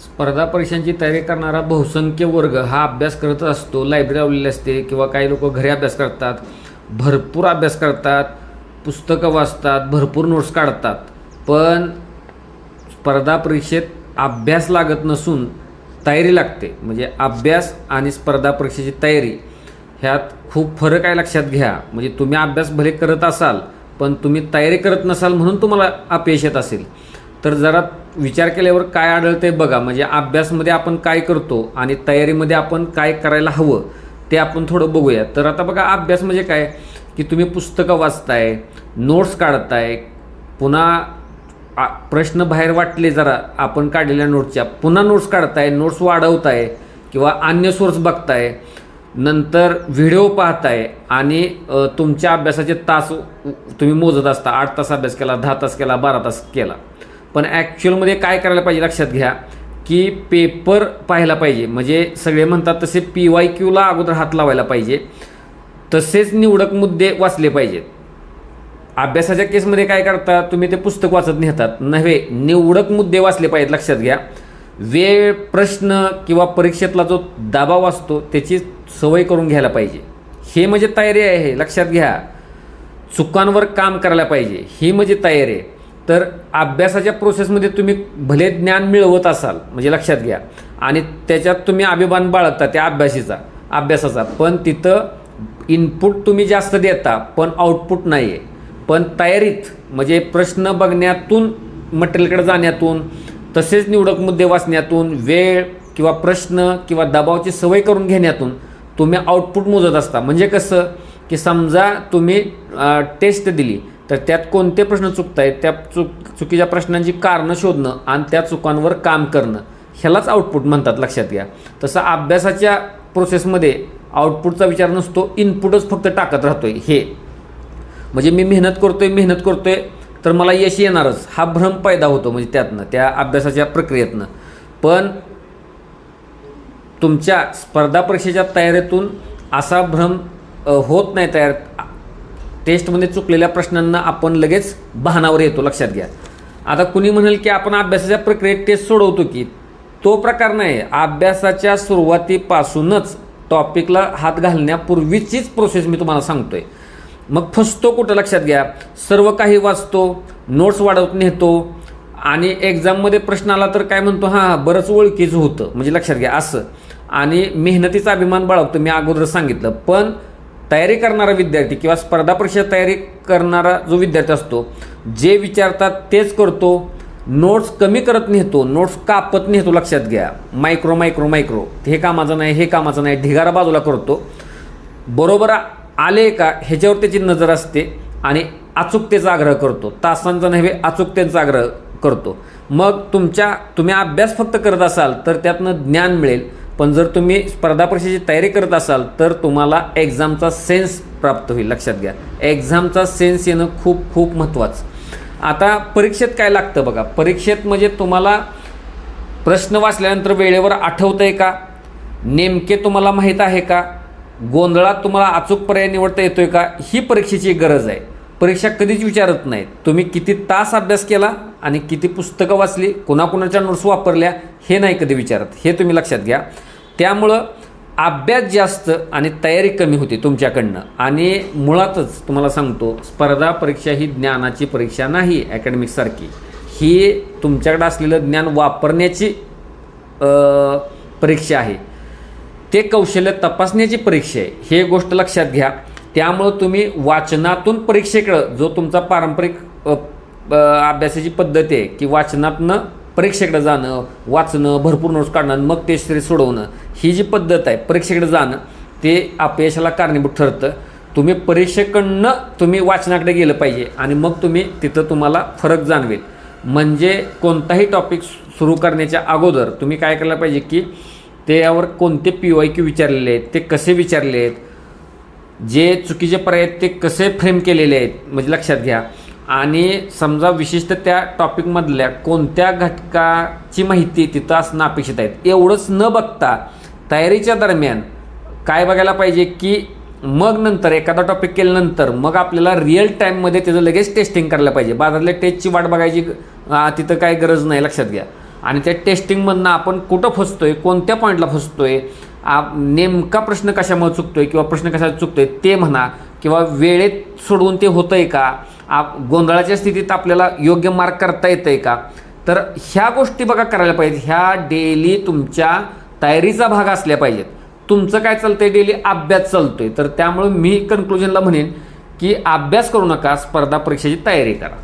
स्पर्धा परीक्षांची तयारी करणारा बहुसंख्य वर्ग हा अभ्यास करत असतो. लायब्ररी लावलेली असते किंवा काही लोक घरी अभ्यास करतात. भरपूर अभ्यास करतात. पुस्तकं वाचतात. भरपूर नोट्स काढतात. पण स्पर्धा परीक्षेत अभ्यास लागत नसून तयारी लागते. म्हणजे अभ्यास आणि स्पर्धा परीक्षेची तयारी ह्यात खूप फरक आहे लक्षात घ्या. म्हणजे तुम्ही अभ्यास भले करत असाल पण तुम्ही तयारी करत नसाल म्हणून तुम्हाला अपयश येत असेल. तर जरा विचार केल्यावर काय आढळते बघा. म्हणजे अभ्यासमध्ये आपण काय करतो आणि तयारीमध्ये आपण काय करायला हवं ते आपण थोडं बघूया. तर आता बघा अभ्यास म्हणजे काय? की तुम्ही पुस्तकं वाचताय नोट्स काढताय पुन्हा प्रश्न बाहेर वाटले जरा आपण काढलेल्या नोट्सच्या. पुन्हा नोट्स काढताय नोट्स वाढवताय किंवा अन्य सोर्स बघताय नंतर व्हिडिओ पाहताय आणि तुमच्या अभ्यासाचे तास तुम्ही मोजत असता. आठ तास अभ्यास केला दहा तास केला बारा तास केला. पण ॲक्च्युअलमध्ये काय करायला पाहिजे लक्षात घ्या की पेपर पाहायला पाहिजे. म्हणजे सगळे म्हणतात तसे पी वाय क्यूला अगोदर हात लावायला पाहिजे. तसेच निवडक मुद्दे वाचले पाहिजेत. अभ्यासाच्या केसमध्ये काय करता तुम्ही ते पुस्तक वाचत नेतात. नव्हे निवडक मुद्दे वाचले पाहिजेत लक्षात घ्या. वेळ प्रश्न किंवा परीक्षेतला जो दबाव असतो त्याची सवय करून घ्यायला पाहिजे. हे म्हणजे तयारी आहे लक्षात घ्या. चुकांवर काम करायला पाहिजे. ही म्हणजे तयारी आहे. तर अभ्यासाच्या प्रोसेसमध्ये तुम्ही भले ज्ञान मिळवत असाल म्हणजे लक्षात घ्या. आणि त्याच्यात तुम्ही अभिमान बाळगता त्या अभ्यासीचा अभ्यासाचा. पण तिथं इनपुट तुम्ही जास्त देता पण आउटपुट नाही आहे पण तयारीत म्हणजे प्रश्न बघण्यातून मटेरियलकडे जाण्यातून तसेच निवडक मुद्दे वाचण्यातून वेळ किंवा प्रश्न किंवा दबावाची सवय करून घेण्यातून तुम्ही आउटपुट मोजत असता. म्हणजे कसं? की समजा तुम्ही टेस्ट दिली. तर त्यात कोणते प्रश्न चुकत आहेत त्या चुक चुकीच्या प्रश्नांची कारणं शोधणं आणि त्या चुकांवर काम करणं. ह्यालाच आउटपुट म्हणतात लक्षात घ्या. तसं अभ्यासाच्या प्रोसेसमध्ये आउटपुटचा विचार नसतो इनपुटच फक्त टाकत राहतोय हे. म्हणजे मी मेहनत करतोय मेहनत करतोय तर मला यश येणारच. हा भ्रम पैदा होतो म्हणजे त्यातनं त्या अभ्यासाच्या प्रक्रियेतनं. पण तुमच्या स्पर्धा परीक्षेच्या तयारीतून असा भ्रम होत नाही तयार टेस्टमध्ये चुकलेल्या प्रश्नांना आपण लगेच बहानावर येतो लक्षात घ्या. आता कुणी म्हणेल की आपण अभ्यासाच्या प्रक्रियेत टेस्ट सोडवतो की तो प्रकार नाही. अभ्यासाच्या सुरुवातीपासूनच टॉपिकला हात घालण्यापूर्वीचीच प्रोसेस मी तुम्हाला सांगतोय. मग फसतो कुठं लक्षात घ्या. सर्व काही वाचतो नोट्स वाढवत नेतो आणि एक्झाममध्ये प्रश्न आला तर काय म्हणतो? हां हां बरंच ओळखीचं होतं. म्हणजे लक्षात घ्या असं. आणि मेहनतीचा अभिमान बाळगतो मी अगोदर सांगितलं. पण तयारी करणारा विद्यार्थी किंवा स्पर्धा परीक्षा तयारी करणारा जो विद्यार्थी असतो जे विचारतात तेच करतो. नोट्स कमी करत नेतो नोट्स कापत नेतो लक्षात घ्या. मायक्रो मायक्रो मायक्रो हे कामाचं नाही हे कामाचं नाही ढिगारा बाजूला करतो. बरोबर आले का ह्याच्यावर त्याची नजर असते आणि अचूकतेचा आग्रह करतो. तासांचा नव्हे अचूकतेचा आग्रह करतो. मग तुमच्या तुम्ही अभ्यास फक्त करत असाल तर त्यातनं ज्ञान मिळेल. पण जर तुम्ही स्पर्धा परीक्षेची तयारी करत असाल तर तुम्हाला एक्झामचा सेन्स प्राप्त होईल. लक्षात घ्या. एक्झामचा सेन्स येणं खूप खूप महत्त्वाचं आता परीक्षेत काय लागतं बघा. परीक्षेत म्हणजे तुम्हाला प्रश्न वाचल्यानंतर वेळेवर आठवतं आहे का? नेमके तुम्हाला माहीत आहे का? गोंधळात तुम्हाला अचूक पर्याय निवडता येतोय का? ही परीक्षेची गरज आहे. परीक्षा कधीच विचारत नाहीत. तुम्ही किती तास अभ्यास केला आणि किती पुस्तकं वाचली कोणाकोणाच्या नोट्स वापरल्या हे नाही कधी विचारत. हे तुम्ही लक्षात घ्या. त्यामुळं अभ्यास जास्त आणि तयारी कमी होती तुमच्याकडनं. आणि मुळातच तुम्हाला सांगतो स्पर्धा परीक्षा ही ज्ञानाची परीक्षा नाही अकॅडमिकसारखी ही तुमच्याकडं असलेलं ज्ञान वापरण्याची परीक्षा आहे. ते कौशल्य तपासण्याची परीक्षा आहे. हे गोष्ट लक्षात घ्या. त्यामुळं तुम्ही वाचनातून परीक्षेकडं जो तुमचा पारंपरिक अभ्यासाची पद्धत आहे की वाचनातनं परीक्षेकडे जाणं वाचणं भरपूर नोट्स काढणं मग ते स्त्री सोडवणं ही जी पद्धत आहे परीक्षेकडे जाणं ते अपयशाला कारणीभूत ठरतं. तुम्ही परीक्षेकडनं तुम्ही वाचनाकडे गेलं पाहिजे आणि मग तुम्ही तिथं तुम्हाला फरक जाणवेल. म्हणजे कोणताही टॉपिक सुरू करण्याच्या अगोदर तुम्ही काय करायला पाहिजे की ते यावर कोणते पी वाय क्यू विचारलेले आहेत ते कसे विचारले आहेत जे चुकीचे पर्याय आहेत ते कसे फ्रेम केलेले आहेत म्हणजे लक्षात घ्या. आणि समजा विशिष्ट त्या टॉपिकमधल्या कोणत्या घटकाची माहिती तिथं असणं अपेक्षित आहेत एवढंच न बघता तयारीच्या दरम्यान काय बघायला पाहिजे की मग नंतर एखादा टॉपिक केल्यानंतर मग आपल्याला रिअल टाईममध्ये त्याचं लगेच टेस्टिंग करायला पाहिजे. बाजारातल्या टेस्टची वाट बघायची तिथं काय गरज नाही लक्षात घ्या. आणि त्या टेस्टिंगमधनं आपण कुठं फसतोय कोणत्या पॉईंटला फसतोय आप नेमका प्रश्न कशामुळे चुकतोय किंवा प्रश्न कशाला चुकतोय ते म्हणा. किंवा वेळेत सोडवून ते होतं आहे का? आप गोंधळाच्या स्थितीत आपल्याला योग्य मार्क करता येतंय का? तर ह्या गोष्टी बघा करायला पाहिजेत. ह्या डेली तुमच्या तयारीचा भाग असल्या पाहिजेत. तुमचं काय चालतं आहे डेली अभ्यास चालतो आहे तर त्यामुळे मी कन्क्लुजनला म्हणेन की अभ्यास करू नका स्पर्धा परीक्षेची तयारी करा.